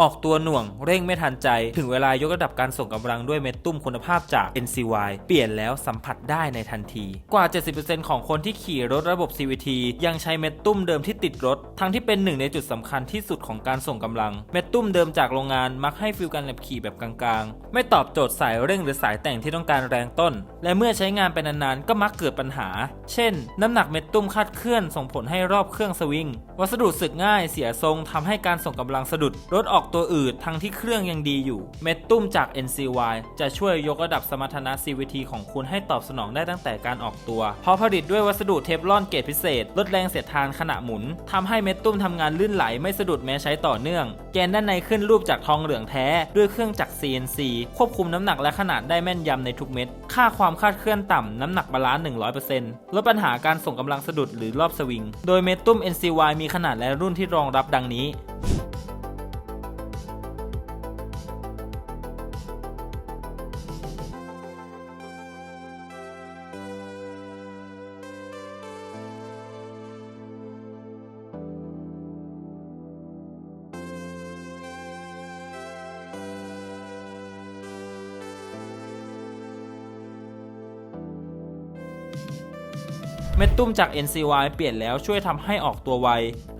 ออกตัวหน่วงเร่งไม่ทันใจ ถึงเวลายกระดับการส่งกำลังด้วยเม็ดตุ้มคุณภาพจาก NCY เปลี่ยนแล้วสัมผัสได้ในทันที กว่า 70%ของคนที่ขี่รถระบบ CVT ยังใช้เม็ดตุ้มเดิมที่ติดรถ ทั้งที่เป็นหนึ่งในจุดสำคัญที่สุดของการส่งกำลัง เม็ดตุ้มเดิมจากโรงงานมักให้ฟิลการขับขี่แบบกลางๆ ไม่ตอบโจทย์สายเร่งหรือสายแต่งที่ต้องการแรงต้น และเมื่อใช้งานเป็นนานๆ ก็มักเกิดปัญหา เช่น น้ำหนักเม็ดตุ้มคาดเคลื่อนส่งผลให้รอบเครื่องสวิง วัสดุสึกง่ายเสียทรงทำให้การส่งกำลังสะดุดรถออกตัวอืดทั้งที่เครื่องยังดีอยู่ เม็ดตุ้มจาก NCY จะช่วยยกระดับสมรรถนะ CVT ของคุณให้ตอบสนองได้ตั้งแต่การออกตัว เพราะผลิตด้วยวัสดุเทฟลอนเกรดพิเศษ ลดแรงเสียดทานขณะหมุนทำให้เม็ดตุ้มทำงานลื่นไหลไม่สะดุดแม้ใช้ต่อเนื่อง แกนด้านในขึ้นรูปจากทองเหลืองแท้ ด้วยเครื่องจักร CNC ควบคุมน้ำหนักและขนาดได้แม่นยำในทุกเม็ด ค่าความคาดเคลื่อนต่ำน้ำหนักบาลานซ์ 100%ลดปัญหาการส่งกำลังสะดุดหรือรอบสวิง โดยเม็ดตุ้ม NCY มีขนาดและรุ่นที่รองรับดังนี้ เม็ดตุ้มจาก NCY เปลี่ยนแล้วช่วยทำให้ออกตัวไว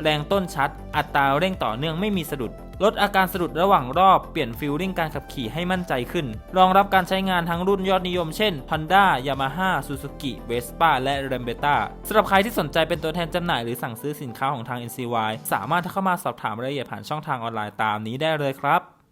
แรงต้นชัด อัตราเร่งต่อเนื่องไม่มีสะดุด ลดอาการสะดุดระหว่างรอบ เปลี่ยนฟิลลิ่งการขับขี่ให้มั่นใจขึ้น รองรับการใช้งานทั้งรุ่นยอดนิยมเช่น Honda Yamaha Suzuki Vespa และ r a m b e t a สำหรับใครที่สนใจเป็นตัวแทนจำหน่ายหรือสั่งซื้อสินค้าของทาง NCY สามารถเข้ามาสอบถามรายละเอียดผ่านช่องทางออนไลน์ตามนี้ได้เลยครับ